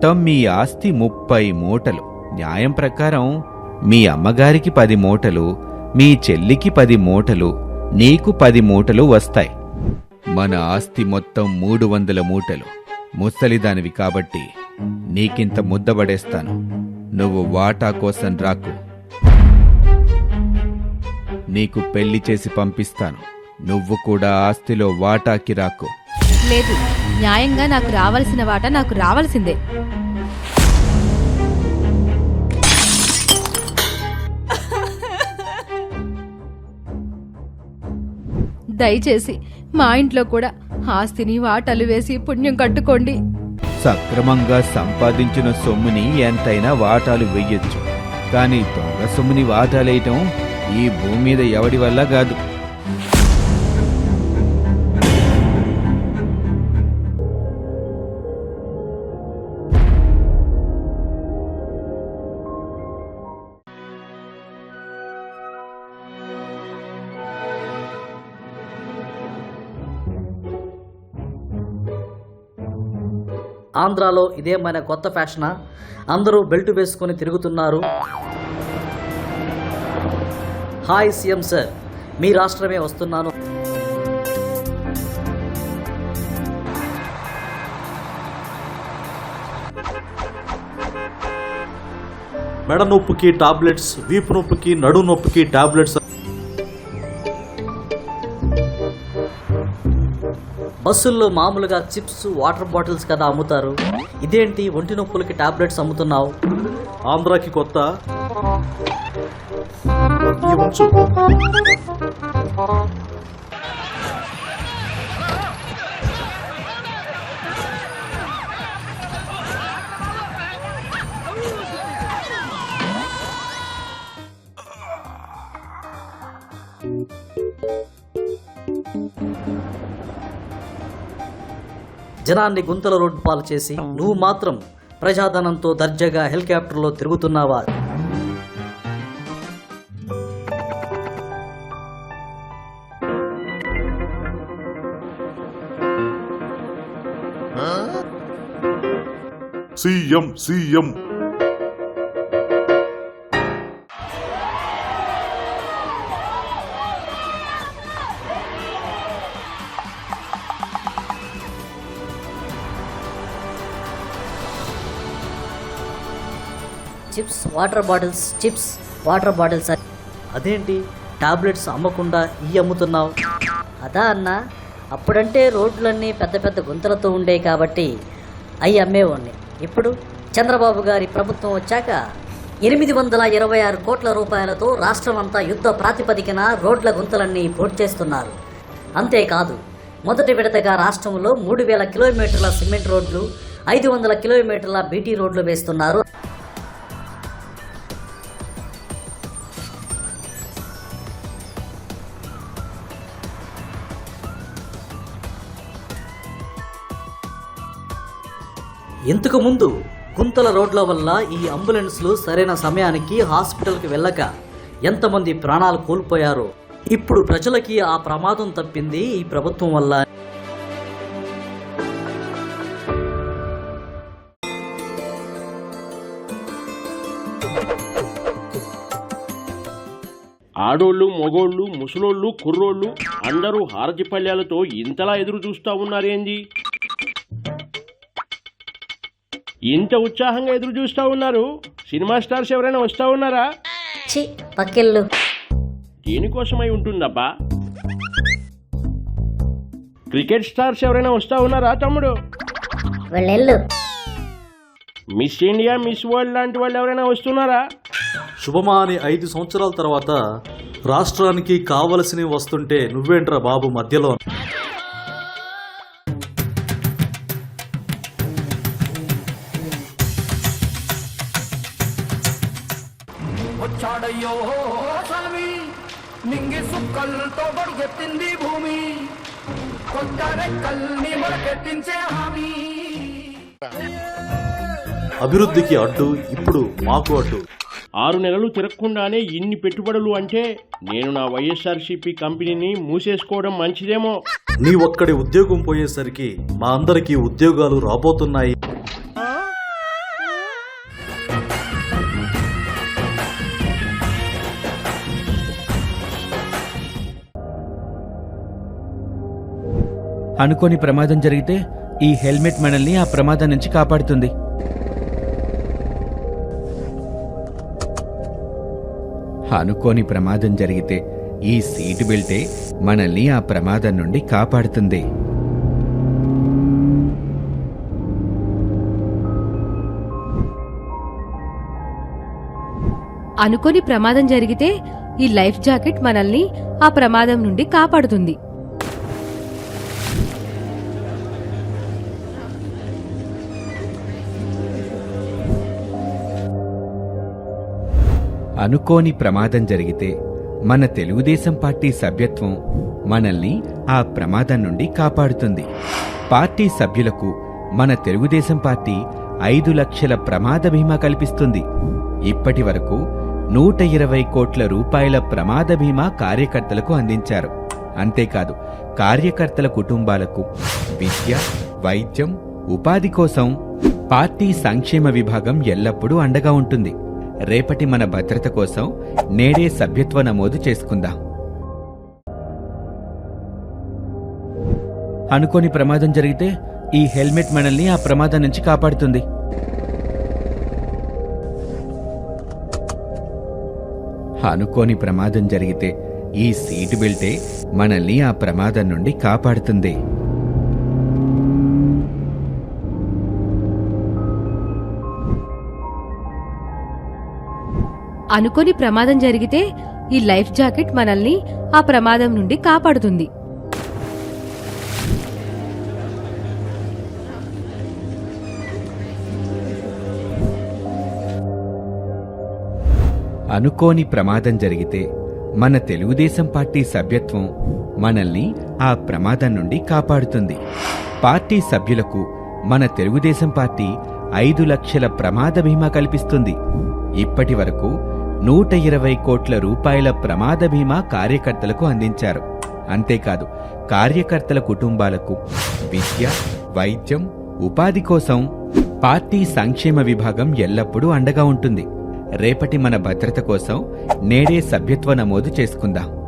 మొత్తం మీ ఆస్తి ముప్పై మూటలు. న్యాయం ప్రకారం మీ అమ్మగారికి పది మూటలు మీ చెల్లికి పది మూటలు నీకు పది మూటలు వస్తాయి. మన ఆస్తి మొత్తం మూడు వందల మూటలు. ముసలిదానివి కాబట్టి నీకింత ముద్దబడేస్తాను నువ్వు వాటా కోసం రాకు. నీకు పెళ్ళి చేసి పంపిస్తాను. నువ్వు కూడా ఆస్తిలో వాటాకి రాకు. లేదు. న్యాయంగా నాకు రావాల్సిన వాట నాకు రావాల్సిందే. దయచేసి మా ఇంట్లో కూడా ఆస్తిని వాటాలు వేసి పుణ్యం కట్టుకోండి. సక్రమంగా సంపాదించిన సొమ్ముని ఎంతైనా వాటాలు వెయ్యొచ్చు. కానీ దొంగ సొమ్ముని వాటాలేయటం ఈ భూమి మీద ఎవడి వల్ల కాదు. ఆంధ్రాలో ఇదేమైనా కొత్త ఫ్యాషనా? అందరూ బెల్ట్ వేసుకొని తిరుగుతున్నారు. హాయ్ సీఎం సార్ మీ రాష్ట్రమే వస్తున్నాను. మెడ నొప్పికి టాబ్లెట్స్ వీపు నొప్పికి నడు నొప్పికి టాబ్లెట్స్ బస్సుల్లో మామూలుగా చిప్స్ వాటర్ బాటిల్స్ కదా అమ్ముతారు? ఇదేంటి ఒంటి నొప్పులకి టాబ్లెట్స్ అమ్ముతున్నావు? ఆంధ్రాకి కొత్త. Thank you. జనాన్ని గుంతల రోడ్డు పాలు చేసి నువ్వు మాత్రం ప్రజాధనంతో దర్జాగా హెలికాప్టర్లో తిరుగుతున్నావా? CM CM. Chips water bottles chips water bottles అని. అదేంటి? టాబ్లెట్స్ అమ్మకుండా ఈ అమ్ముతున్నావు? అదా అన్న. అప్పుడంటే రోడ్లన్నీ పెద్ద పెద్ద గుంతలతో ఉండేవి కాబట్టి అవి అమ్మేవాడిని. ఇప్పుడు చంద్రబాబు గారి ప్రభుత్వం వచ్చాక ఎనిమిది వందల ఇరవై ఆరు కోట్ల రూపాయలతో రాష్ట్రం అంతా యుద్ధ ప్రాతిపదికన రోడ్ల గుంతలన్నీ పూర్తి చేస్తున్నారు. అంతేకాదు మొదటి విడతగా రాష్ట్రంలో మూడు వేల కిలోమీటర్ల సిమెంట్ రోడ్లు ఐదు వందల కిలోమీటర్ల బీటీ రోడ్లు వేస్తున్నారు. ఇంతకుముందు గుంతల రోడ్ల వల్ల ఈ అంబులెన్స్లు సరైన సమయానికి హాస్పిటల్కి వెళ్ళక ఎంతమంది ప్రాణాలు కోల్పోయారో ఇప్పుడు ప్రజలకి ఆ ప్రమాదం తప్పింది ఈ ప్రభుత్వం వల్ల. ఆడోళ్ళు మగోళ్ళు ముసలోళ్ళు కుర్రోళ్ళు అందరూ హారతి పళ్ళ్యాలతో ఇంతలా ఎదురు చూస్తా ఉన్నారేంది? ఇంత ఉత్సాహంగా ఎదురు చూస్తా ఉన్నారు? సినిమా స్టార్స్ ఎవరైనా వస్తా ఉన్నారా? పక్కెళ్ళు. దేనికోసమై ఉంటుందబ్బా? క్రికెట్ స్టార్స్ ఎవరైనా వస్తా ఉన్నారా తమ్ముడు? వెళ్ళెళ్ళు. మిస్ ఇండియా మిస్ వరల్డ్ లాంటి వాళ్ళు ఎవరైనా వస్తున్నారా? శుభమా అని ఐదు సంవత్సరాల తర్వాత రాష్ట్రానికి కావలసినవి వస్తుంటే నువ్వేంట్రా బాబు మధ్యలో? స్వామి నింగి సుక్కలతో బడుగెత్తింది భూమి. కొత్త రెక్కల్ని మొలకెత్తించే హామీ. అభివృద్ధికి అడ్డు ఇప్పుడు మాకు అడ్డు. ఆరు నెలలు తిరగకుండానే ఇన్ని పెట్టుబడులు అంటే నేను నా వైఎస్ఆర్సీపీ కంపెనీని మూసేసుకోవడం మంచిదేమో. నీ ఒక్కడి ఉద్యోగం పోయేసరికి మా అందరికీ ఉద్యోగాలు రాబోతున్నాయి. అనుకోని ప్రమాదం జరిగితే ఈ హెల్మెట్ మనల్ని ఆ ప్రమాదం నుంచి కాపాడుతుంది. అనుకోని ప్రమాదం జరిగితే ఈ సీటు బెల్టే మనల్ని ఆ ప్రమాదం నుండి కాపాడుతుంది. అనుకోని ప్రమాదం జరిగితే ఈ లైఫ్ జాకెట్ మనల్ని ఆ ప్రమాదం నుండి కాపాడుతుంది. అనుకోని ప్రమాదం జరిగితే మన తెలుగుదేశం పార్టీ సభ్యత్వం మనల్ని ఆ ప్రమాదం నుండి కాపాడుతుంది. పార్టీ సభ్యులకు మన తెలుగుదేశం పార్టీ ఐదు లక్షల ప్రమాద బీమా కల్పిస్తుంది. ఇప్పటి వరకు నూట ఇరవై కోట్ల రూపాయల ప్రమాద బీమా కార్యకర్తలకు అందించారు. అంతేకాదు కార్యకర్తల కుటుంబాలకు విద్య వైద్యం ఉపాధి కోసం పార్టీ సంక్షేమ విభాగం ఎల్లప్పుడూ అండగా ఉంటుంది. రేపటి మన భద్రత కోసం నేడే సభ్యత్వ నమోదు చేసుకుందాం. అనుకోని ప్రమాదం జరిగితే ఈ హెల్మెట్ మనల్ని ఆ ప్రమాదం నుంచి కాపాడుతుంది. అనుకోని ప్రమాదం జరిగితే ఈ సీటు బెల్టే మనల్ని ఆ ప్రమాదం నుండి కాపాడుతుంది. అనుకోని ప్రమాదం జరిగితే ఈ లైఫ్ జాకెట్ మనల్ని ఆ ప్రమాదం నుండి కాపాడుతుంది. అనుకోని ప్రమాదం జరిగితే మన తెలుగుదేశం పార్టీ సభ్యత్వం మనల్ని ఆ ప్రమాదం నుండి కాపాడుతుంది. పార్టీ సభ్యులకు మన తెలుగుదేశం పార్టీ ఐదు లక్షల ప్రమాద బీమా కల్పిస్తుంది. ఇప్పటి వరకు నూట ఇరవై కోట్ల రూపాయల ప్రమాద బీమా కార్యకర్తలకు అందించారు. అంతేకాదు కార్యకర్తల కుటుంబాలకు విద్య వైద్యం ఉపాధి కోసం పార్టీ సంక్షేమ విభాగం ఎల్లప్పుడూ అండగా ఉంటుంది. రేపటి మన భద్రత కోసం నేడే సభ్యత్వ నమోదు చేసుకుందాం.